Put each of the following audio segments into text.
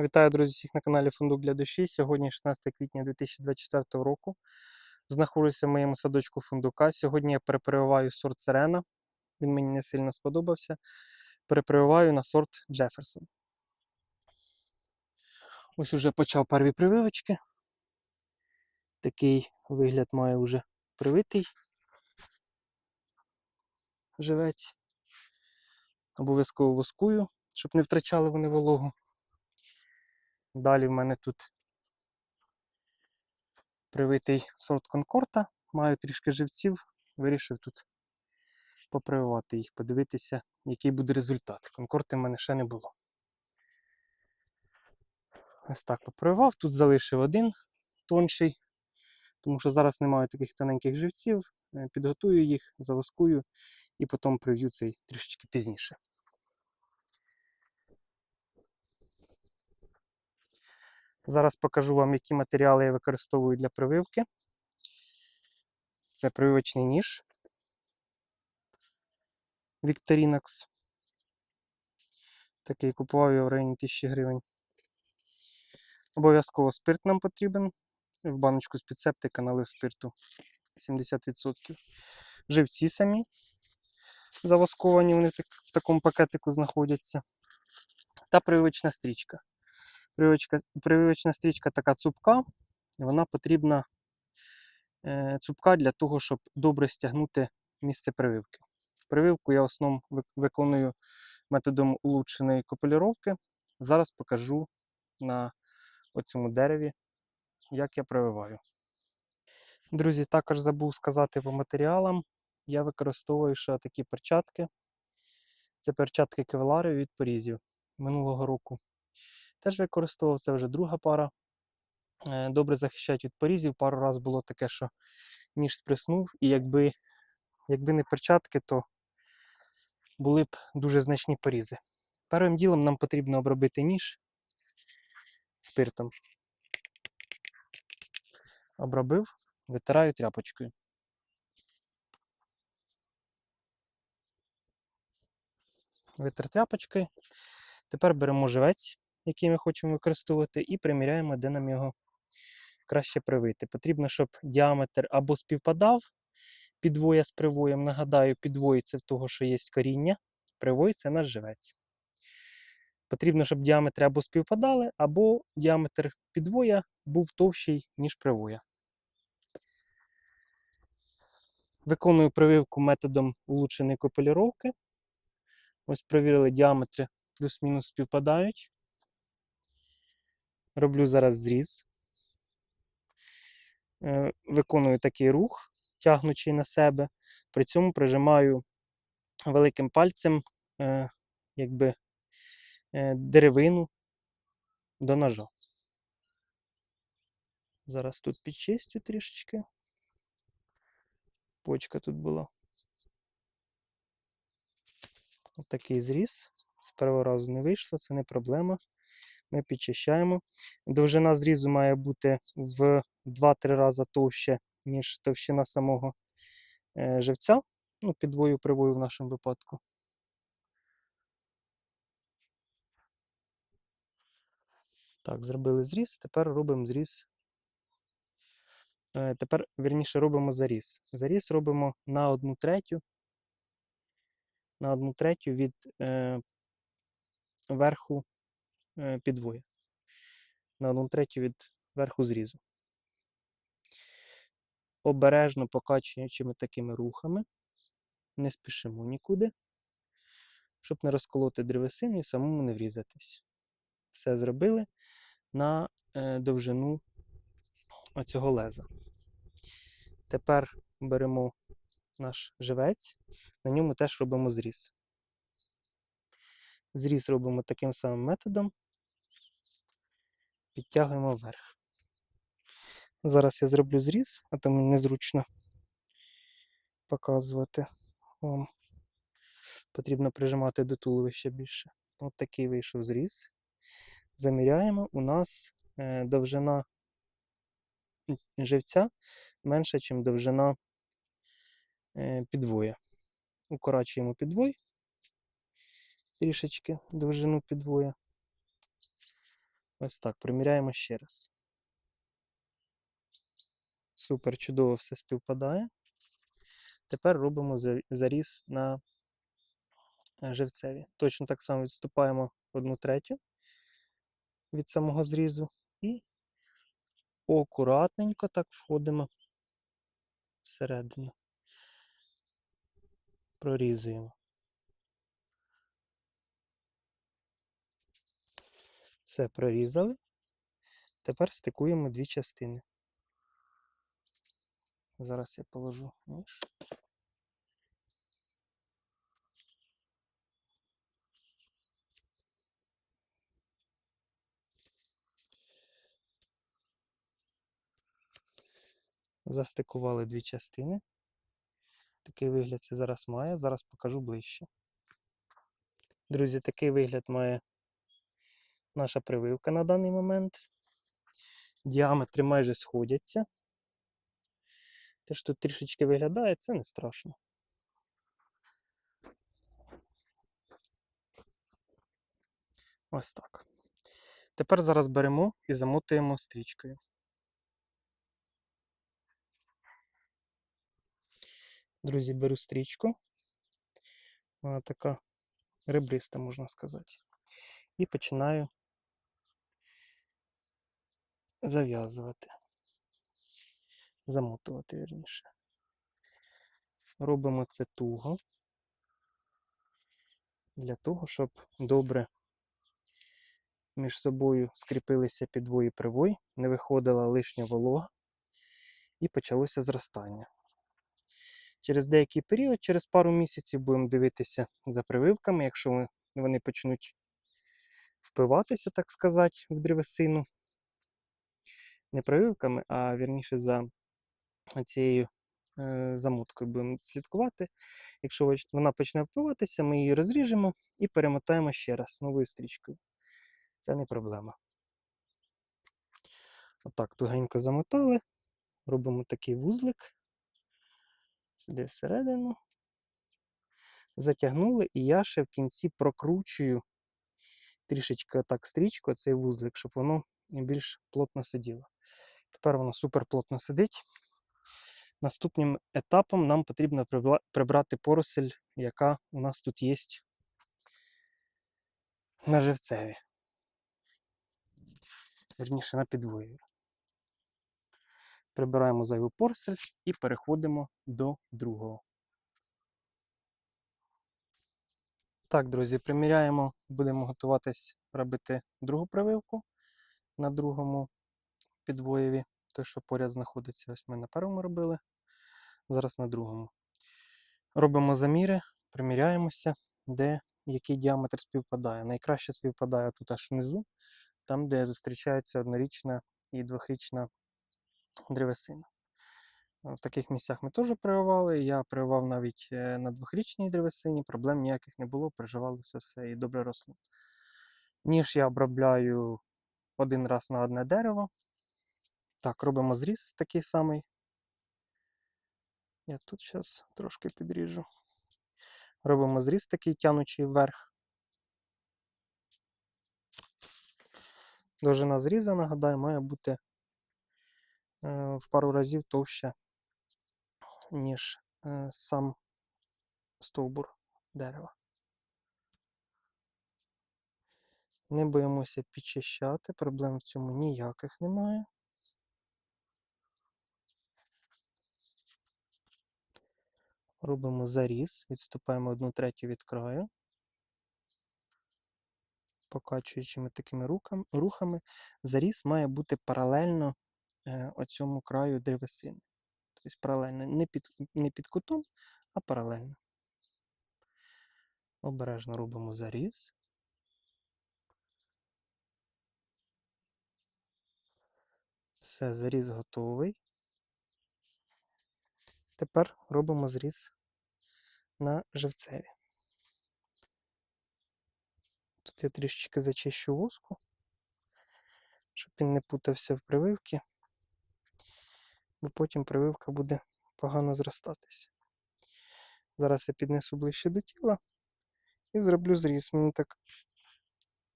Вітаю, друзі, всіх на каналі Фундук для душі. Сьогодні 16 квітня 2024 року. Знаходжуся в моєму садочку фундука. Сьогодні я перепрививаю сорт Сирена. Він мені не сильно сподобався. Перепрививаю на сорт Джеферсон. Ось уже почав перві прививочки. Такий вигляд має вже привитий живець. Обов'язково воскую, щоб не втрачали вони вологу. Далі в мене тут привитий сорт конкорта. Маю трішки живців. Вирішив тут попрививати їх, подивитися, який буде результат. Конкорти в мене ще не було. Ось так попрививав. Тут залишив один тонший, тому що зараз немає таких тоненьких живців. Е, Підготую їх, завоскую і потім прив'ю цей трішечки пізніше. Зараз покажу вам, які матеріали я використовую для прививки. Це прививочний ніж Victorinox. Такий купував я в районі 1000 гривень. Обов'язково спирт нам потрібен. В баночку з підсептика налив спирту 70%. Живці самі завосковані, вони в такому пакетику знаходяться. Та прививочна стрічка. Прививочка, прививочна стрічка така цупка, вона потрібна е, цупка для того, щоб добре стягнути місце прививки. Прививку я в основному виконую методом улучшеної копулюровки. Зараз покажу на оцьому дереві, як я прививаю. Друзі, також забув сказати по матеріалам. Я використовую ще такі перчатки. Це перчатки кевлари від порізів минулого року. Теж використовував, це вже друга пара. Е, Добре захищають від порізів. Пару разів було таке, що ніж сприснув, і якби, якби не перчатки, то були б дуже значні порізи. Першим ділом нам потрібно обробити ніж спиртом. Обробив, витираю тряпочкою. Витер тряпочкою. Тепер беремо живець, який ми хочемо використовувати, і приміряємо, де нам його краще привити. Потрібно, щоб діаметр або співпадав підвоя з привоєм. Нагадаю, підвой це в того, що є коріння, привой це наш живець. Потрібно, щоб діаметри або співпадали, або діаметр підвоя був товщий, ніж привоя. Виконую прививку методом улучшеної копулюровки. Ось провірили діаметри плюс-мінус співпадають. Роблю зараз зріз. Е, Виконую такий рух, тягнучи на себе. При цьому прижимаю великим пальцем е, якби, е, деревину до ножа. Зараз тут підчистю трішечки. Почка тут була. Ось такий зріз. З першого разу не вийшло, це не проблема. Ми підчищаємо. Довжина зрізу має бути в 2-3 рази товще, ніж товщина самого е, живця. Ну, підвою привою в нашому випадку. Так, зробили зріз. Тепер робимо зріз. Е, Тепер, вірніше, робимо заріз. Заріз робимо на одну третю. На одну третю від е, верху підвоя. На одну третю від верху зрізу. Обережно покачуючими такими рухами. Не спішимо нікуди, щоб не розколоти древесину і самому не врізатись. Все зробили на е, довжину оцього леза. Тепер беремо наш живець, на ньому теж робимо зріз. Зріз робимо таким самим методом, підтягуємо вверх. Зараз я зроблю зріз, а то мені незручно показувати вам. Потрібно прижимати до туловища більше. От такий вийшов зріз. Заміряємо. У нас е, довжина живця менша, ніж довжина е, підвоя. Укорачуємо підвой трішечки довжину підвоя. Ось так, приміряємо ще раз. Супер, чудово все співпадає. Тепер робимо заріз на е, живцеві. Точно так само відступаємо одну третю від самого зрізу і акуратненько так входимо всередину. Прорізуємо. Все прорізали. Тепер стикуємо дві частини. Зараз я положу ніж. Застикували дві частини. Такий вигляд це зараз має. Зараз покажу ближче. Друзі, такий вигляд має наша прививка на даний момент. Діаметри майже сходяться. Те, що тут трішечки виглядає, це не страшно. Ось так. Тепер зараз беремо і замотуємо стрічкою. Друзі, беру стрічку. Вона така ребриста, можна сказати. І починаю зав'язувати. Замотувати, вірніше. Робимо це туго. Для того, щоб добре між собою скріпилися підвої привой, не виходила лишня волога і почалося зростання. Через деякий період, через пару місяців, будемо дивитися за прививками, якщо вони почнуть впиватися, так сказати, в древесину. Не прививками, а вірніше за цією е, замоткою будемо слідкувати. Якщо вона почне впиватися, ми її розріжемо і перемотаємо ще раз новою стрічкою. Це не проблема. Отак тугенько замотали. Робимо такий вузлик. Сюди всередину. Затягнули, і я ще в кінці прокручую трішечки отак стрічку, цей вузлик, щоб воно більш плотно сиділо. Тепер воно супер плотно сидить. Наступним етапом нам потрібно прибрати поросель, яка у нас тут є на живцеві. Вірніше на підвоєві. Прибираємо зайву порсель і переходимо до другого. Так, друзі, приміряємо, будемо готуватись робити другу прививку на другому підвоєві. Той, що поряд знаходиться, ось ми на першому робили, зараз на другому. Робимо заміри, приміряємося, де який діаметр співпадає. Найкраще співпадає тут аж внизу, там, де зустрічається однорічна і двохрічна древесина. В таких місцях ми теж прививали. Я прививав навіть е, на двохрічній древесині, проблем ніяких не було, приживалося все і добре росло. Ніж я обробляю один раз на одне дерево. Так, робимо зріз такий самий. Я тут зараз трошки підріжу. Робимо зріз такий тянучий вверх. Довжина зріза, нагадаю, має бути е, в пару разів товща, ніж е, сам стовбур дерева. Не боїмося підчищати, проблем в цьому ніяких немає. Робимо заріз, відступаємо одну третю від краю, покачуючими такими рухами. Заріз має бути паралельно е, оцьому краю древесини. Тобто паралельно, не під, не під кутом, а паралельно. Обережно робимо заріз. Все, заріз готовий. Тепер робимо зріз на живцеві. Тут я трішечки зачищу воску, щоб він не путався в прививці, бо потім прививка буде погано зростатися. Зараз я піднесу ближче до тіла і зроблю зріз. Мені так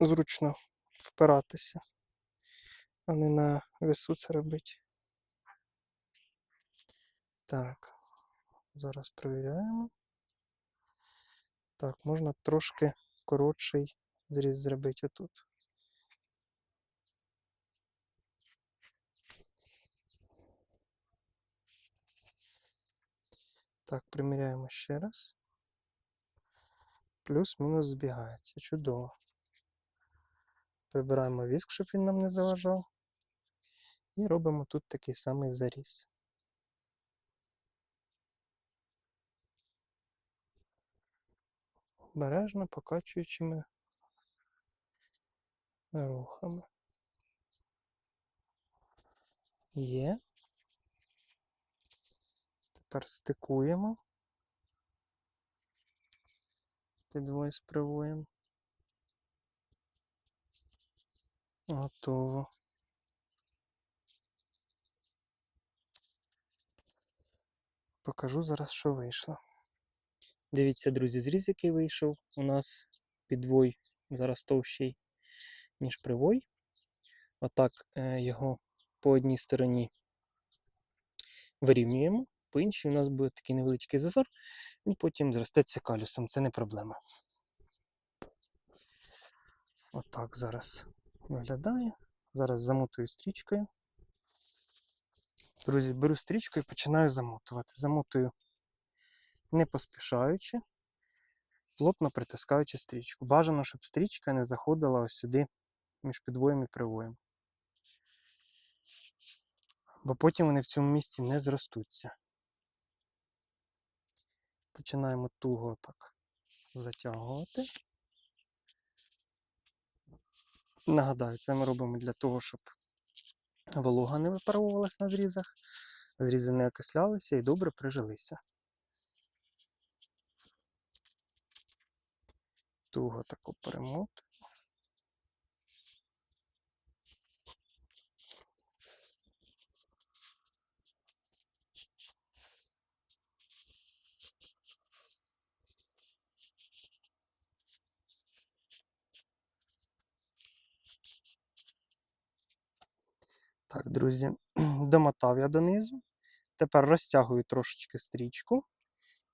зручно впиратися. а не на весу це робити. Так, зараз перевіряємо. Так, можна трошки коротший зріз зробити отут. Так, приміряємо ще раз. Плюс-мінус збігається. Чудово. Прибираємо віск, щоб він нам не заважав. І робимо тут такий самий заріз. Обережно покачуючими рухами. Є. Тепер стикуємо. Підвой з привоєм. Готово. Покажу зараз, що вийшло. Дивіться, друзі, зріз, який вийшов. У нас підвой зараз товщий, ніж привой. Отак е, його по одній стороні вирівнюємо, по іншій у нас буде такий невеличкий зазор, він потім зростеться калюсом, це не проблема. Отак зараз виглядає. Зараз замотую стрічкою. Друзі, беру стрічку і починаю замотувати. Замотую не поспішаючи, плотно притискаючи стрічку. Бажано, щоб стрічка не заходила ось сюди між підвоєм і привоєм. Бо потім вони в цьому місці не зростуться. Починаємо туго так затягувати. Нагадаю, це ми робимо для того, щоб волога не випаровувалась на зрізах, зрізи не окислялися і добре прижилися. Туго таку перемотую. Так, друзі, домотав я донизу. Тепер розтягую трошечки стрічку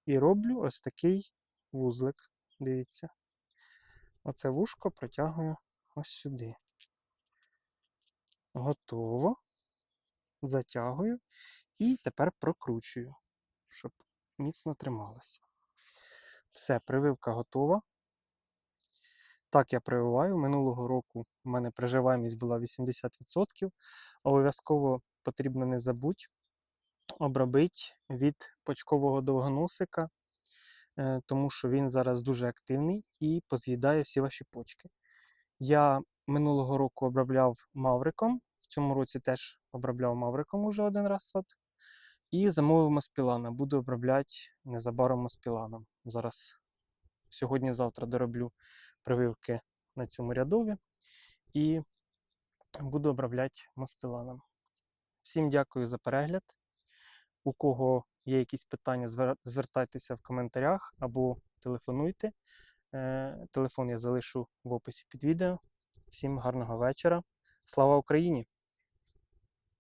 і роблю ось такий вузлик. Дивіться. Оце вушко протягую ось сюди. Готово. Затягую. І тепер прокручую, щоб міцно трималося. Все, прививка готова. Так, я прививаю. Минулого року в мене приживаємість була 80%. Обов'язково потрібно не забудь обробити від почкового довгоносика, тому що він зараз дуже активний і поз'їдає всі ваші почки. Я минулого року обробляв мавриком, в цьому році теж обробляв мавриком уже один раз сад. І замовив маспілана. Буду обробляти незабаром маспіланом. Зараз сьогодні-завтра дороблю прививки на цьому рядові і буду обробляти маспіланом. Всім дякую за перегляд. У кого є якісь питання, звертайтеся в коментарях або телефонуйте. Е, Телефон я залишу в описі під відео. Всім гарного вечора. Слава Україні!